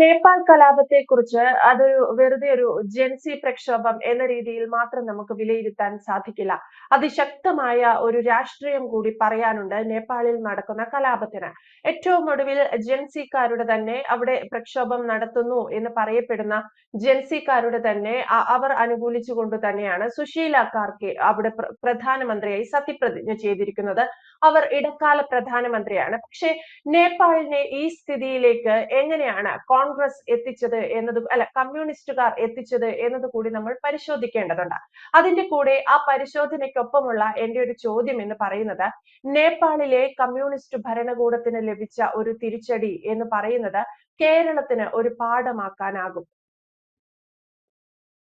നേപ്പാൾ കലാപത്തെ കുറിച്ച് അതൊരു വെറുതെ ഒരു ജെൻസി പ്രക്ഷോഭം എന്ന രീതിയിൽ മാത്രം നമുക്ക് വിലയിരുത്താൻ സാധിക്കില്ല. അതിശക്തമായ ഒരു രാഷ്ട്രീയം കൂടി പറയാനുണ്ട് നേപ്പാളിൽ നടക്കുന്ന കലാപത്തിന്. ഏറ്റവും ഒടുവിൽ ജെൻസിക്കാരുടെ തന്നെ അവിടെ പ്രക്ഷോഭം നടത്തുന്നു എന്ന് പറയപ്പെടുന്ന ജെൻസിക്കാരുടെ തന്നെ അവർ അവർ അനുകൂലിച്ചുകൊണ്ട് തന്നെയാണ് സുശീല കാർക്കെ അവിടെ പ്രധാനമന്ത്രിയായി സത്യപ്രതിജ്ഞ ചെയ്തിരിക്കുന്നത്. അവർ ഇടക്കാല പ്രധാനമന്ത്രിയാണ്. പക്ഷേ നേപ്പാളിനെ ഈ സ്ഥിതിയിലേക്ക് എങ്ങനെയാണ് കോൺഗ്രസ് എത്തിച്ചത് എന്നത് അല്ല കമ്മ്യൂണിസ്റ്റുകാർ എത്തിച്ചത് എന്നത് കൂടി നമ്മൾ പരിശോധിക്കേണ്ടതുണ്ട്. അതിന്റെ കൂടെ ആ പരിശോധനയ്ക്കൊപ്പമുള്ള എന്റെ ഒരു ചോദ്യം എന്ന് പറയുന്നത് നേപ്പാളിലെ കമ്മ്യൂണിസ്റ്റ് ഭരണകൂടത്തിന് ലഭിച്ച ഒരു തിരിച്ചടി എന്ന് പറയുന്നത് കേരളത്തിന് ഒരു പാഠമാക്കാനാകും.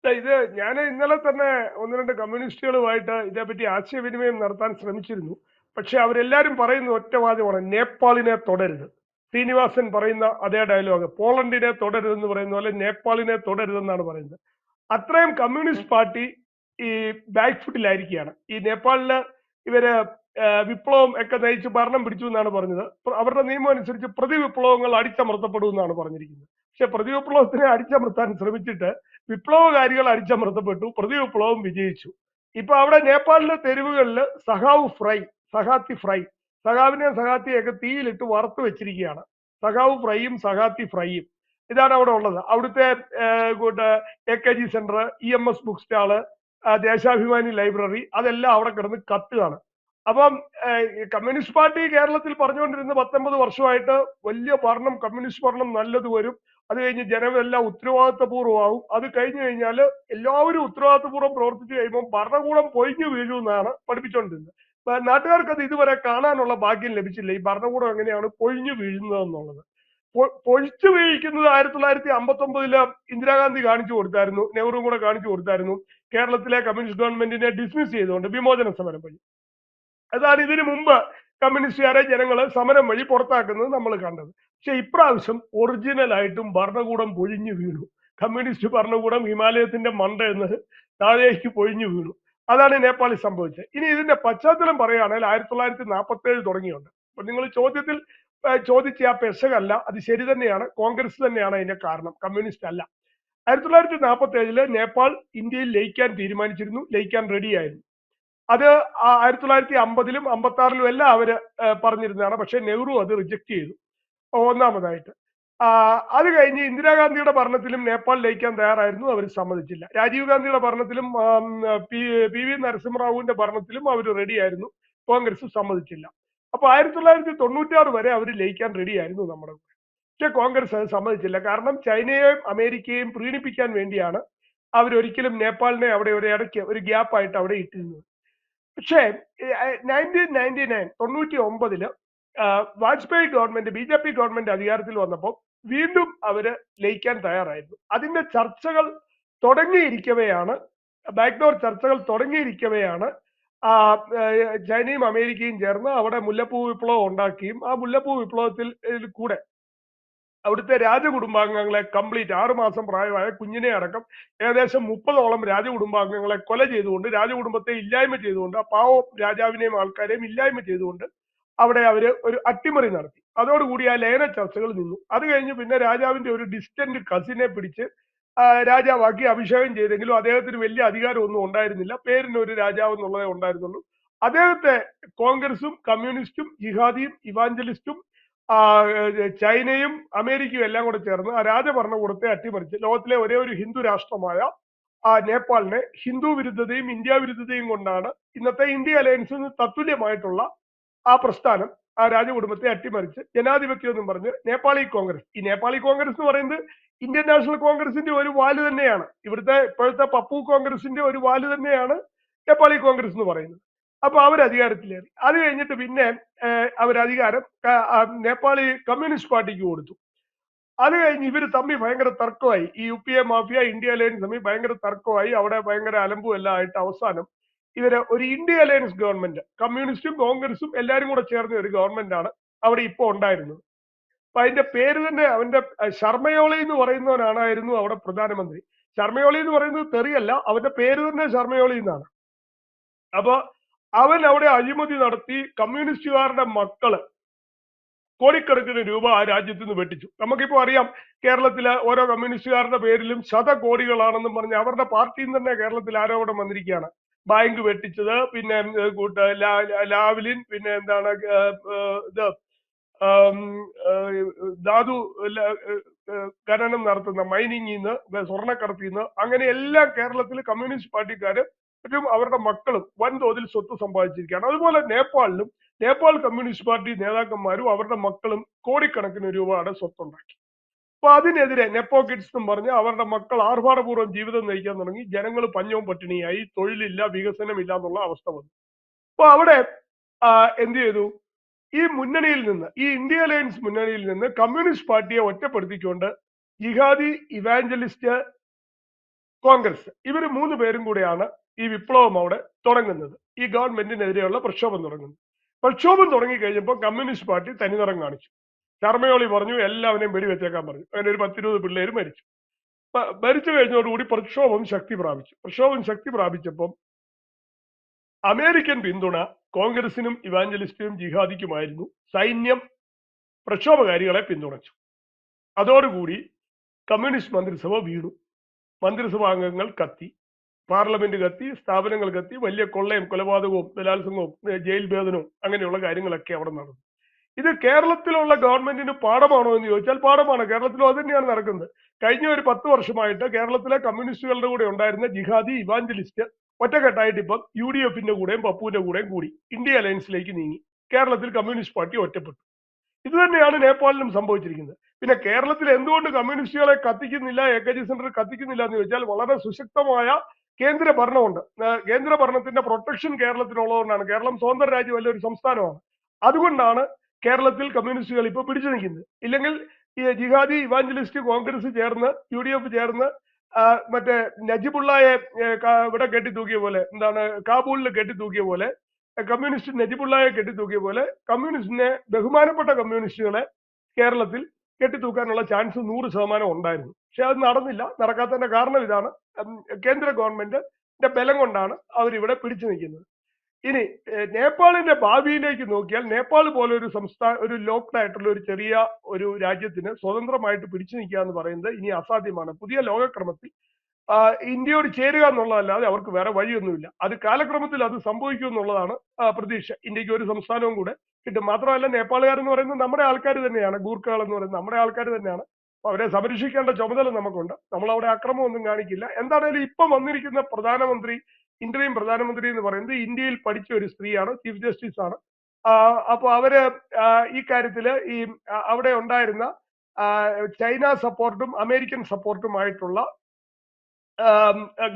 ഇത് ഞാൻ ഇന്നലെ തന്നെ ഒന്ന് രണ്ട് കമ്മ്യൂണിസ്റ്റുകളുമായിട്ട് ഇതേപ്പറ്റി ആശയവിനിമയം നടത്താൻ ശ്രമിച്ചിരുന്നു. പക്ഷെ അവരെല്ലാരും പറയുന്ന ഒറ്റ വാചകമാണ് നേപ്പാളിനെ തുടരുത്. ശ്രീനിവാസൻ പറയുന്ന അതേ ഡയലോഗ് പോളണ്ടിനെ തുടരുതെന്ന് പറയുന്ന പോലെ നേപ്പാളിനെ തുടരുതെന്നാണ് പറയുന്നത്. അത്രയും കമ്മ്യൂണിസ്റ്റ് പാർട്ടി ഈ ബാക്ക് ഫുട്ടിലായിരിക്കുകയാണ് ഈ നേപ്പാളിൽ ഇവർ വിപ്ലവം ഒക്കെ നയിച്ച് ഭരണം പിടിച്ചു എന്നാണ് പറഞ്ഞത്. അവരുടെ നിയമം അനുസരിച്ച് പ്രതിവിപ്ലവങ്ങൾ അടിച്ചമർത്തപ്പെടും എന്നാണ് പറഞ്ഞിരിക്കുന്നത്. പക്ഷെ പ്രതിവിപ്ലവത്തിനെ അടിച്ചമർത്താൻ ശ്രമിച്ചിട്ട് വിപ്ലവകാരികൾ അടിച്ചമർത്തപ്പെട്ടു പ്രതിവിപ്ലവം വിജയിച്ചു. ഇപ്പൊ അവിടെ നേപ്പാളിലെ തെരുവുകളിൽ സഹാവ് ഫ്രൈ സഹാത്തി ഫ്രൈ സഹാവിനെ സഹാത്തിയൊക്കെ തീയിലിട്ട് വറുത്ത് വെച്ചിരിക്കുകയാണ്. സഖാവ് ഫ്രൈയും സഹാത്തി ഫ്രൈയും. ഇതാണ് അവിടെ ഉള്ളത്. അവിടുത്തെ A K G centre E M S book stall Deshabhimani library അതെല്ലാം അവിടെ കിടന്ന് കത്തുകയാണ്. അപ്പം കമ്മ്യൂണിസ്റ്റ് പാർട്ടി കേരളത്തിൽ പറഞ്ഞുകൊണ്ടിരുന്ന പത്തൊമ്പത് വർഷമായിട്ട് വലിയ ഭരണം കമ്മ്യൂണിസ്റ്റ് ഭരണം നല്ലത് വരും. അത് കഴിഞ്ഞ് ജനമെല്ലാം ഉത്തരവാദിത്തപൂർവമാവും. അത് കഴിഞ്ഞു കഴിഞ്ഞാൽ എല്ലാവരും ഉത്തരവാദിത്തപൂർവം പ്രവർത്തിച്ചു കഴിയുമ്പോൾ ഭരണകൂടം പൊഴിഞ്ഞു വീഴുമെന്നാണ് പഠിപ്പിച്ചുകൊണ്ടിരുന്നത് നാട്ടുകാർക്ക് അത് ഇതുവരെ കാണാനുള്ള ഭാഗ്യം ലഭിച്ചില്ല. ഈ ഭരണകൂടം എങ്ങനെയാണ് പൊഴിഞ്ഞു വീഴുന്നത് എന്നുള്ളത് പൊഴിച്ചു വീഴിക്കുന്നത് ആയിരത്തി തൊള്ളായിരത്തി അമ്പത്തി ഒമ്പതിൽ ഇന്ദിരാഗാന്ധി കാണിച്ചു കൊടുത്തായിരുന്നു. നെഹ്റു കൂടെ കാണിച്ചു കൊടുത്തായിരുന്നു. കേരളത്തിലെ കമ്മ്യൂണിസ്റ്റ് ഗവൺമെന്റിനെ ഡിസ്മിസ് ചെയ്തുകൊണ്ട് വിമോചന സമരം വഴി. അതാണ് ഇതിനു മുമ്പ് കമ്മ്യൂണിസ്റ്റുകാരെ ജനങ്ങൾ സമരം വഴി പുറത്താക്കുന്നത് നമ്മൾ കണ്ടത്. പക്ഷെ ഇപ്രാവശ്യം ഒറിജിനൽ ആയിട്ടും ഭരണകൂടം പൊഴിഞ്ഞു വീണു. കമ്മ്യൂണിസ്റ്റ് ഭരണകൂടം ഹിമാലയത്തിന്റെ മണ്ട എന്ന് താഴേക്ക് പൊഴിഞ്ഞു വീണു. അതാണ് നേപ്പാളിൽ സംഭവിച്ചത്. ഇനി ഇതിന്റെ പശ്ചാത്തലം പറയുകയാണെങ്കിൽ ആയിരത്തി തൊള്ളായിരത്തി നാൽപ്പത്തി ഏഴ് തുടങ്ങിയുണ്ട് അപ്പൊ നിങ്ങൾ ചോദ്യത്തിൽ ചോദിച്ച ആ പെശകല്ല അത് ശരി തന്നെയാണ് കോൺഗ്രസ് തന്നെയാണ് അതിന്റെ കാരണം കമ്മ്യൂണിസ്റ്റ് അല്ല. ആയിരത്തി തൊള്ളായിരത്തി നാൽപ്പത്തി ഏഴിൽ നേപ്പാൾ ഇന്ത്യയിൽ ലയിക്കാൻ തീരുമാനിച്ചിരുന്നു ലയിക്കാൻ റെഡിയായിരുന്നു അത് ആയിരത്തി തൊള്ളായിരത്തി അമ്പതിലും അമ്പത്തി ആറിലും എല്ലാം അവർ പറഞ്ഞിരുന്നതാണ്. പക്ഷെ നെഹ്റു അത് റിജക്ട് ചെയ്തു. ഒന്നാമതായിട്ട്. അത് കഴിഞ്ഞ് ഇന്ദിരാഗാന്ധിയുടെ ഭരണത്തിലും നേപ്പാൾ ലയിക്കാൻ തയ്യാറായിരുന്നു അവർ സമ്മതിച്ചില്ല. രാജീവ് ഗാന്ധിയുടെ ഭരണത്തിലും പി വി നരസിംഹറാവുവിന്റെ ഭരണത്തിലും അവർ റെഡിയായിരുന്നു കോൺഗ്രസ് സമ്മതിച്ചില്ല. അപ്പൊ ആയിരത്തി തൊള്ളായിരത്തി തൊണ്ണൂറ്റാറ് വരെ അവർ ലയിക്കാൻ റെഡിയായിരുന്നു നമ്മുടെ പക്ഷെ കോൺഗ്രസ് അത് സമ്മതിച്ചില്ല. കാരണം ചൈനയെയും അമേരിക്കയെയും പ്രീണിപ്പിക്കാൻ വേണ്ടിയാണ് അവരൊരിക്കലും നേപ്പാളിനെ അവിടെ ഒരു ഇടയ്ക്ക് ഒരു ഗ്യാപ്പായിട്ട് അവിടെ ഇട്ടിരുന്നത്. പക്ഷേ നയന്റീൻ നയന്റി നയൻ തൊണ്ണൂറ്റി ഒമ്പതിൽ Vajpayee government B J P government അധികാരത്തിൽ വന്നപ്പോൾ വീണ്ടും അവർ ലയിക്കാൻ തയ്യാറായിരുന്നു. അതിന്റെ ചർച്ചകൾ തുടങ്ങിയിരിക്കവെയാണ് ബാക്ക്ഡോർ ചർച്ചകൾ തുടങ്ങിയിരിക്കവെയാണ് ചൈനയും അമേരിക്കയും ചേർന്ന് അവിടെ മുല്ലപ്പൂ വിപ്ലവം ഉണ്ടാക്കിയും ആ മുല്ലപ്പൂ വിപ്ലവത്തിൽ കൂടെ അവിടുത്തെ രാജകുടുംബാംഗങ്ങളെ കംപ്ലീറ്റ് ആറുമാസം പ്രായമായ കുഞ്ഞിനെ അടക്കം ഏകദേശം മുപ്പതോളം രാജകുടുംബാംഗങ്ങളെ കൊല ചെയ്തുകൊണ്ട് രാജകുടുംബത്തെ ഇല്ലായ്മ ചെയ്തുകൊണ്ട് ആ പാവം രാജാവിനെയും ആൾക്കാരെയും ഇല്ലായ്മ ചെയ്തുകൊണ്ട് അവിടെ അവർ ഒരു അട്ടിമറി നടത്തി. അതോടുകൂടി ആ ലയന ചർച്ചകൾ നിന്നു. അത് കഴിഞ്ഞ് പിന്നെ രാജാവിന്റെ ഒരു ഡിസ്റ്റന്റ് കസിനെ പിടിച്ച് രാജാവാക്കി അഭിഷേകം ചെയ്തെങ്കിലും അദ്ദേഹത്തിന് വലിയ അധികാരമൊന്നും ഉണ്ടായിരുന്നില്ല. പേരിന് ഒരു രാജാവ് എന്നുള്ളതേ ഉണ്ടായിരുന്നുള്ളൂ. അദ്ദേഹത്തെ കോൺഗ്രസും കമ്മ്യൂണിസ്റ്റും ജിഹാദിയും ഇവാഞ്ചലിസ്റ്റും ചൈനയും അമേരിക്കയും എല്ലാം കൂടെ ചേർന്ന് ആ രാജഭരണകൂടത്തെ അട്ടിമറിച്ച്. ലോകത്തിലെ ഒരേ ഒരു ഹിന്ദു രാഷ്ട്രമായ ആ നേപ്പാളിനെ ഹിന്ദു വിരുദ്ധതയും ഇന്ത്യ വിരുദ്ധതയും കൊണ്ടാണ് ഇന്നത്തെ ഇന്ത്യ അലയൻസിന് തത്തുല്യമായിട്ടുള്ള ആ പ്രസ്ഥാനം ആ രാജകുടുംബത്തെ അട്ടിമറിച്ച് ജനാധിപത്യം എന്നും പറഞ്ഞ് നേപ്പാളി കോൺഗ്രസ്. ഈ നേപ്പാളി കോൺഗ്രസ് എന്ന് പറയുന്നത് ഇന്ത്യൻ നാഷണൽ കോൺഗ്രസിന്റെ ഒരു വാൽ തന്നെയാണ്. ഇവിടുത്തെ ഇപ്പോഴത്തെ പപ്പു കോൺഗ്രസിന്റെ ഒരു വാൽ തന്നെയാണ് നേപ്പാളി കോൺഗ്രസ് എന്ന് പറയുന്നത്. അപ്പൊ അവർ അധികാരത്തിലേറി. അത് കഴിഞ്ഞിട്ട് പിന്നെ അവർ അധികാരം നേപ്പാളി കമ്മ്യൂണിസ്റ്റ് പാർട്ടിക്ക് കൊടുത്തു. അത് കഴിഞ്ഞ് ഇവർ തമ്മിൽ ഭയങ്കര തർക്കമായി. ഈ U P A mafia India alliance തമ്മിൽ ഭയങ്കര തർക്കമായി. അവിടെ ഭയങ്കര അലമ്പും എല്ലാം ആയിട്ട് അവസാനം ഇവർ ഒരു ഇന്ത്യ അലയൻസ് ഗവൺമെന്റ് കമ്മ്യൂണിസ്റ്റും കോൺഗ്രസും എല്ലാരും കൂടെ ചേർന്ന ഒരു ഗവൺമെന്റ് ആണ് അവിടെ ഇപ്പോൾ ഉണ്ടായിരുന്നത്. അപ്പൊ അതിന്റെ പേര് തന്നെ അവന്റെ ശർമ്മയോളി എന്ന് പറയുന്നവനാണായിരുന്നു അവിടെ പ്രധാനമന്ത്രി. ശർമ്മയോളി എന്ന് പറയുന്നത് തെറിയല്ല അവന്റെ പേര് തന്നെ ശർമ്മയോളി എന്നാണ്. അപ്പൊ അവൻ അവിടെ അഴിമതി നടത്തി കമ്മ്യൂണിസ്റ്റുകാരുടെ മക്കൾ കോടിക്കണക്കിന് രൂപ ആ രാജ്യത്ത് നിന്ന് വെട്ടിച്ചു. നമുക്കിപ്പോ അറിയാം കേരളത്തിലെ ഓരോ കമ്മ്യൂണിസ്റ്റുകാരുടെ പേരിലും ശതകോടികളാണെന്നും പറഞ്ഞ് അവരുടെ പാർട്ടിയിൽ തന്നെ കേരളത്തിൽ ആരോപണം വന്നിരിക്കുകയാണ്. ബാങ്ക് വെട്ടിച്ചത്. പിന്നെ കൂട്ട ലാവ്ലിൻ പിന്നെ എന്താണ് ഇത് ധാതു ഖനനം നടത്തുന്ന മൈനിങ്ങിൽ നിന്ന് സ്വർണക്കടത്തിൽ നിന്ന് അങ്ങനെ എല്ലാം കേരളത്തിൽ കമ്മ്യൂണിസ്റ്റ് പാർട്ടിക്കാര് മറ്റും അവരുടെ മക്കളും വൻതോതിൽ സ്വത്ത് സമ്പാദിച്ചിരിക്കുകയാണ്. അതുപോലെ നേപ്പാളിലും നേപ്പാൾ കമ്മ്യൂണിസ്റ്റ് പാർട്ടി നേതാക്കന്മാരും അവരുടെ മക്കളും കോടിക്കണക്കിന് രൂപയുടെ സ്വത്തുണ്ടാക്കി. അപ്പൊ അതിനെതിരെ നെപ്പോ പറഞ്ഞ് അവരുടെ മക്കൾ ആർഭാടപൂർവം ജീവിതം നയിക്കാൻ തുടങ്ങി. ജനങ്ങൾ പഞ്ഞവും പട്ടിണിയായി. തൊഴിലില്ല വികസനമില്ല എന്നുള്ള അവസ്ഥ വന്നു. അപ്പൊ അവിടെ എന്ത് ചെയ്തു? ഈ മുന്നണിയിൽ നിന്ന് ഈ ഇന്ത്യ അലയൻസ് മുന്നണിയിൽ നിന്ന് കമ്മ്യൂണിസ്റ്റ് പാർട്ടിയെ ഒറ്റപ്പെടുത്തിക്കൊണ്ട് ജിഹാദി ഇവാഞ്ചലിസ്റ്റ് കോൺഗ്രസ് ഇവർ മൂന്ന് പേരും കൂടെയാണ് ഈ വിപ്ലവം അവിടെ തുടങ്ങുന്നത്. ഈ ഗവൺമെന്റിനെതിരെയുള്ള പ്രക്ഷോഭം തുടങ്ങുന്നത്. പ്രക്ഷോഭം തുടങ്ങി കഴിഞ്ഞപ്പോൾ കമ്മ്യൂണിസ്റ്റ് പാർട്ടി തനിനിറം കാണിച്ചു. ശർമ്മയോളി പറഞ്ഞു എല്ലാവരെയും വെടിവെച്ചേക്കാൻ പറഞ്ഞു. അങ്ങനെ ഒരു പത്തിരുപത് പിള്ളേര് മരിച്ചു. മരിച്ചു കഴിഞ്ഞതോടുകൂടി പ്രക്ഷോഭം ശക്തി പ്രാപിച്ചു. പ്രക്ഷോഭം ശക്തി പ്രാപിച്ചപ്പം അമേരിക്കൻ പിന്തുണ കോൺഗ്രസിനും ഇവാഞ്ചലിസ്റ്റിനും ജിഹാദിക്കുമായിരുന്നു. സൈന്യം പ്രക്ഷോഭകാരികളെ പിന്തുണച്ചു. അതോടുകൂടി കമ്മ്യൂണിസ്റ്റ് മന്ത്രിസഭ വീണു. മന്ത്രിസഭാ അംഗങ്ങൾ കത്തി. പാർലമെന്റ് കത്തി സ്ഥാപനങ്ങൾ കത്തി. വലിയ കൊള്ളയും കൊലപാതകവും ബലാത്സംഗവും ജയിൽ ഭേദനവും അങ്ങനെയുള്ള കാര്യങ്ങളൊക്കെ അവിടെ നടന്നു. ഇത് കേരളത്തിലുള്ള ഗവൺമെന്റിന് പാഠമാണോ എന്ന് ചോദിച്ചാൽ പാഠമാണ്. കേരളത്തിലും അത് തന്നെയാണ് നടക്കുന്നത്. കഴിഞ്ഞ ഒരു പത്ത് വർഷമായിട്ട് കേരളത്തിലെ കമ്മ്യൂണിസ്റ്റുകളുടെ കൂടെ ഉണ്ടായിരുന്ന ജിഹാദി ഇവാഞ്ചലിസ്റ്റ് ഒറ്റക്കെട്ടായിട്ട് ഇപ്പം യു ഡി എഫിന്റെ കൂടെയും പപ്പുവിന്റെ കൂടെയും കൂടി ഇന്ത്യ അലയൻസിലേക്ക് നീങ്ങി. കേരളത്തിൽ കമ്മ്യൂണിസ്റ്റ് പാർട്ടി ഒറ്റപ്പെട്ടു. ഇത് തന്നെയാണ് നേപ്പാളിലും സംഭവിച്ചിരിക്കുന്നത്. പിന്നെ കേരളത്തിൽ എന്തുകൊണ്ട് കമ്മ്യൂണിസ്റ്റുകളെ കത്തിക്കുന്നില്ല എ കെ ജി സെന്റർ കത്തിക്കുന്നില്ല എന്ന് ചോദിച്ചാൽ വളരെ സുശക്തമായ കേന്ദ്ര ഭരണമുണ്ട്. കേന്ദ്ര ഭരണത്തിന്റെ പ്രൊട്ടക്ഷൻ കേരളത്തിനുള്ളതുകൊണ്ടാണ് കേരളം സ്വന്തം രാജ്യം വലിയൊരു സംസ്ഥാനമാണ്. അതുകൊണ്ടാണ് കേരളത്തിൽ കമ്മ്യൂണിസ്റ്റുകൾ ഇപ്പൊ പിടിച്ചു നിൽക്കുന്നത് ഇല്ലെങ്കിൽ ഈ ജിഹാദി ഇവാഞ്ചലിസ്റ്റ് കോൺഗ്രസ് ചേർന്ന് യു ഡി എഫ് ചേർന്ന് മറ്റേ നജിബുള്ളയെ ഇവിടെ കെട്ടി കെട്ടിത്തൂക്കിയ പോലെ എന്താണ് കാബൂളിൽ കെട്ടി കെട്ടിത്തൂക്കിയ പോലെ കമ്മ്യൂണിസ്റ്റ് നജിബുള്ളയെ കെട്ടിത്തൂക്കിയ പോലെ കമ്മ്യൂണിസ്റ്റിനെ ബഹുമാനപ്പെട്ട കമ്മ്യൂണിസ്റ്റുകളെ കേരളത്തിൽ കെട്ടിത്തൂക്കാനുള്ള ചാൻസ് നൂറ് ശതമാനം ഉണ്ടായിരുന്നു. പക്ഷെ അത് നടന്നില്ല. നടക്കാത്തതിന്റെ കാരണം ഇതാണ്. കേന്ദ്ര ഗവൺമെന്റിന്റെ ബലം കൊണ്ടാണ് അവരിവിടെ പിടിച്ചു നിൽക്കുന്നത്. ഇനി നേപ്പാളിന്റെ ഭാവിയിലേക്ക് നോക്കിയാൽ നേപ്പാൾ പോലെ ഒരു സംസ്ഥാന ഒരു ലോക്ഡ് ആയിട്ടുള്ള ഒരു ചെറിയ ഒരു രാജ്യത്തിന് സ്വതന്ത്രമായിട്ട് പിടിച്ചു നിൽക്കുക എന്ന് പറയുന്നത് ഇനി അസാധ്യമാണ്. പുതിയ ലോകക്രമത്തിൽ ഇന്ത്യയോട് ചേരുക എന്നുള്ളതല്ലാതെ അവർക്ക് വേറെ വഴിയൊന്നുമില്ല. അത് കാലക്രമത്തിൽ അത് സംഭവിക്കും എന്നുള്ളതാണ് പ്രതീക്ഷ. ഇന്ത്യയ്ക്ക് ഒരു സംസ്ഥാനവും കൂടെ കിട്ടും. മാത്രമല്ല നേപ്പാളുകാർ എന്ന് പറയുന്നത് നമ്മുടെ ആൾക്കാർ തന്നെയാണ്. ഗൂർഖകൾ എന്ന് പറയുന്നത് നമ്മുടെ ആൾക്കാർ തന്നെയാണ്. അവരെ സംരക്ഷിക്കേണ്ട ചുമതല നമുക്കുണ്ട്. നമ്മൾ അവിടെ അക്രമമൊന്നും കാണിക്കില്ല. എന്താണേലും ഇപ്പം വന്നിരിക്കുന്ന പ്രധാനമന്ത്രി ഇന്ത്യയും പ്രധാനമന്ത്രി എന്ന് പറയുന്നത് ഇന്ത്യയിൽ പഠിച്ച ഒരു സ്ത്രീയാണ് ചീഫ് ജസ്റ്റിസ് ആണ്. അപ്പോൾ അപ്പൊ അവർ ഈ കാര്യത്തിൽ ഈ അവിടെ ഉണ്ടായിരുന്ന ചൈന സപ്പോർട്ടും അമേരിക്കൻ സപ്പോർട്ടും ആയിട്ടുള്ള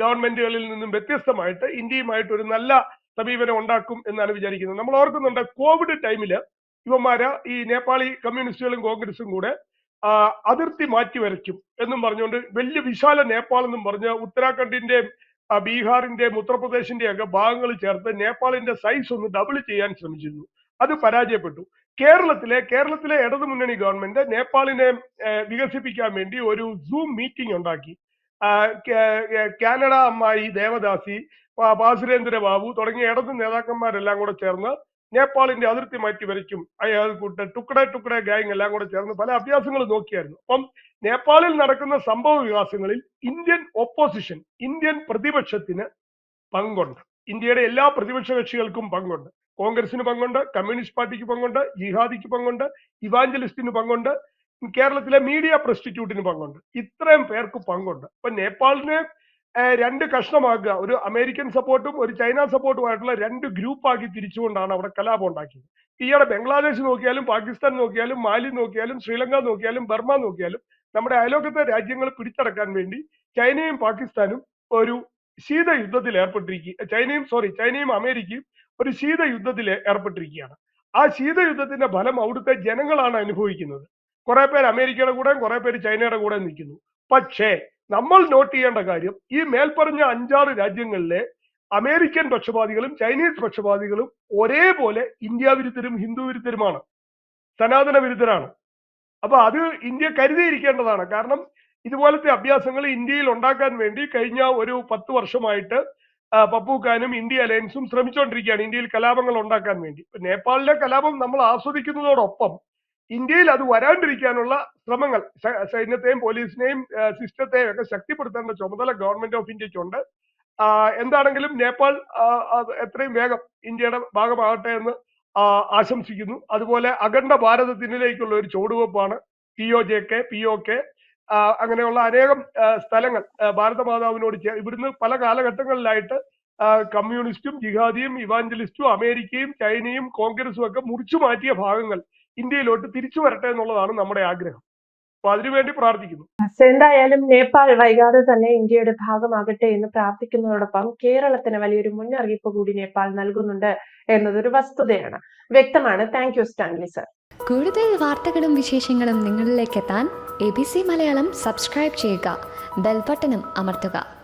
ഗവൺമെന്റുകളിൽ നിന്നും വ്യത്യസ്തമായിട്ട് ഇന്ത്യയുമായിട്ട് ഒരു നല്ല സമീപനം ഉണ്ടാക്കും എന്നാണ് വിചാരിക്കുന്നത്. നമ്മൾ ഓർക്കുന്നുണ്ട് കോവിഡ് ടൈമിൽ ഇവന്മാര് ഈ നേപ്പാളി കമ്മ്യൂണിസ്റ്റുകളും കോൺഗ്രസും കൂടെ അതിർത്തി മാറ്റി വരയ്ക്കും എന്നും പറഞ്ഞുകൊണ്ട് വലിയ വിശാല നേപ്പാൾ എന്നും പറഞ്ഞ് ഉത്തരാഖണ്ഡിന്റെ ആ, ഉത്തർപ്രദേശിന്റെ ഒക്കെ ഭാഗങ്ങൾ ചേർത്ത് നേപ്പാളിന്റെ സൈസ് ഒന്ന് ഡബിൾ ചെയ്യാൻ ശ്രമിച്ചിരുന്നു. അത് പരാജയപ്പെട്ടു. കേരളത്തിലെ കേരളത്തിലെ ഇടതുമുന്നണി ഗവൺമെന്റ് നേപ്പാളിനെ വികസിപ്പിക്കാൻ വേണ്ടി ഒരു സൂം മീറ്റിംഗ് ഉണ്ടാക്കി. കാനഡ അമ്മായി ദേവദാസി ബാസുരേന്ദ്ര ബാബു തുടങ്ങിയ ഇടത് നേതാക്കന്മാരെല്ലാം കൂടെ ചേർന്ന് നേപ്പാളിന്റെ അതിർത്തി മാറ്റി വരയ്ക്കും. അയാൾ കൂട്ട് ടുക്കടെ ടുക്കടെ ഗാങ് എല്ലാം കൂടെ ചേർന്ന് പല അഭ്യാസങ്ങൾ നോക്കിയായിരുന്നു. അപ്പം നേപ്പാളിൽ നടക്കുന്ന സംഭവ വികാസങ്ങളിൽ ഇന്ത്യൻ ഓപ്പോസിഷൻ ഇന്ത്യൻ പ്രതിപക്ഷത്തിന് പങ്കുണ്ട്. ഇന്ത്യയുടെ എല്ലാ പ്രതിപക്ഷ കക്ഷികൾക്കും പങ്കുണ്ട്. കോൺഗ്രസിന് പങ്കുണ്ട് കമ്മ്യൂണിസ്റ്റ് പാർട്ടിക്ക് പങ്കുണ്ട് ജിഹാദിക്ക് പങ്കുണ്ട് ഇവാഞ്ചലിസ്റ്റിന് പങ്കുണ്ട് കേരളത്തിലെ മീഡിയ പ്രസ്റ്റിറ്റ്യൂട്ടിന് പങ്കുണ്ട്. ഇത്രയും പേർക്ക് പങ്കുണ്ട്. അപ്പൊ നേപ്പാളിനെ രണ്ട് കഷ്ണമാക്കുക. ഒരു അമേരിക്കൻ സപ്പോർട്ടും ഒരു ചൈന സപ്പോർട്ടും ആയിട്ടുള്ള രണ്ട് ഗ്രൂപ്പാക്കി തിരിച്ചുകൊണ്ടാണ് അവിടെ കലാപം ഉണ്ടാക്കിയത്. ഈയിടെ ബംഗ്ലാദേശ് നോക്കിയാലും പാകിസ്ഥാൻ നോക്കിയാലും മാലി നോക്കിയാലും ശ്രീലങ്ക നോക്കിയാലും ബർമ നോക്കിയാലും നമ്മുടെ അയലോക്കത്തെ രാജ്യങ്ങൾ പിടിച്ചടക്കാൻ വേണ്ടി ചൈനയും പാകിസ്ഥാനും ഒരു ശീത യുദ്ധത്തിൽ ഏർപ്പെട്ടിരിക്കുക ചൈനയും സോറി ചൈനയും അമേരിക്കയും ഒരു ശീത യുദ്ധത്തിൽ ഏർപ്പെട്ടിരിക്കുകയാണ്. ആ ശീത യുദ്ധത്തിന്റെ ഫലം അവിടുത്തെ ജനങ്ങളാണ് അനുഭവിക്കുന്നത്. കുറെ പേര് അമേരിക്കയുടെ കൂടെയും കുറെ പേര് ചൈനയുടെ കൂടെ നിൽക്കുന്നു. പക്ഷേ നമ്മൾ നോട്ട് ചെയ്യേണ്ട കാര്യം ഈ മേൽപ്പറഞ്ഞ അഞ്ചാറ് രാജ്യങ്ങളിലെ അമേരിക്കൻ പക്ഷപാതികളും ചൈനീസ് പക്ഷപാതികളും ഒരേപോലെ ഇന്ത്യ വിരുദ്ധരും ഹിന്ദു വിരുദ്ധരുമാണ് സനാതന വിരുദ്ധരാണ് അപ്പൊ അത് ഇന്ത്യ കരുതിയിരിക്കേണ്ടതാണ്. കാരണം ഇതുപോലത്തെ അഭ്യാസങ്ങൾ ഇന്ത്യയിൽ ഉണ്ടാക്കാൻ വേണ്ടി കഴിഞ്ഞ ഒരു പത്ത് വർഷമായിട്ട് പപ്പൂക്കാനും ഇന്ത്യ അലയൻസും ശ്രമിച്ചുകൊണ്ടിരിക്കുകയാണ് ഇന്ത്യയിൽ കലാപങ്ങൾ ഉണ്ടാക്കാൻ വേണ്ടി. നേപ്പാളിലെ കലാപം നമ്മൾ ആസ്വദിക്കുന്നതോടൊപ്പം ഇന്ത്യയിൽ അത് വരാണ്ടിരിക്കാനുള്ള ശ്രമങ്ങൾ സൈന്യത്തെയും പോലീസിനെയും സിസ്റ്റത്തെയും ഒക്കെ ശക്തിപ്പെടുത്തേണ്ട ചുമതല ഗവൺമെന്റ് ഓഫ് ഇന്ത്യക്കുണ്ട്. എന്താണെങ്കിലും നേപ്പാൾ എത്രയും വേഗം ഇന്ത്യയുടെ ഭാഗമാകട്ടെ എന്ന് ആശംസിക്കുന്നു. അതുപോലെ അഖണ്ഡ ഭാരതത്തിനിലേക്കുള്ള ഒരു ചുവടുവെപ്പാണ് P O J K P O K അങ്ങനെയുള്ള അനേകം സ്ഥലങ്ങൾ ഭാരതമാതാവിനോട് ഇവിടുന്ന് പല കാലഘട്ടങ്ങളിലായിട്ട് കമ്മ്യൂണിസ്റ്റും ജിഹാദിയും ഇവാഞ്ചലിസ്റ്റും അമേരിക്കയും ചൈനയും കോൺഗ്രസും ഒക്കെ മുറിച്ചു മാറ്റിയ ഭാഗങ്ങൾ ഇന്ത്യയിലോട്ട് തിരിച്ചു വരട്ടെ എന്നുള്ളതാണ് നമ്മുടെ ആഗ്രഹം. അപ്പൊ അതിനുവേണ്ടി പ്രാർത്ഥിക്കുന്നു. എന്തായാലും നേപ്പാൾ വൈകാതെ തന്നെ ഇന്ത്യയുടെ ഭാഗമാകട്ടെ എന്ന് പ്രാർത്ഥിക്കുന്നതോടൊപ്പം കേരളത്തിന് വലിയൊരു മുന്നറിയിപ്പ് കൂടി നേപ്പാൾ നൽകുന്നുണ്ട് എന്നതൊരു വസ്തുതയാണ്. വ്യക്തമാണ്. താങ്ക് യു സ്റ്റാൻലി സർ കൂടുതൽ വാർത്തകളും വിശേഷങ്ങളും നിങ്ങളിലേക്ക് എത്താൻ A B C Malayalam subscribe ചെയ്യുക. ബെൽബട്ടനും അമർത്തുക.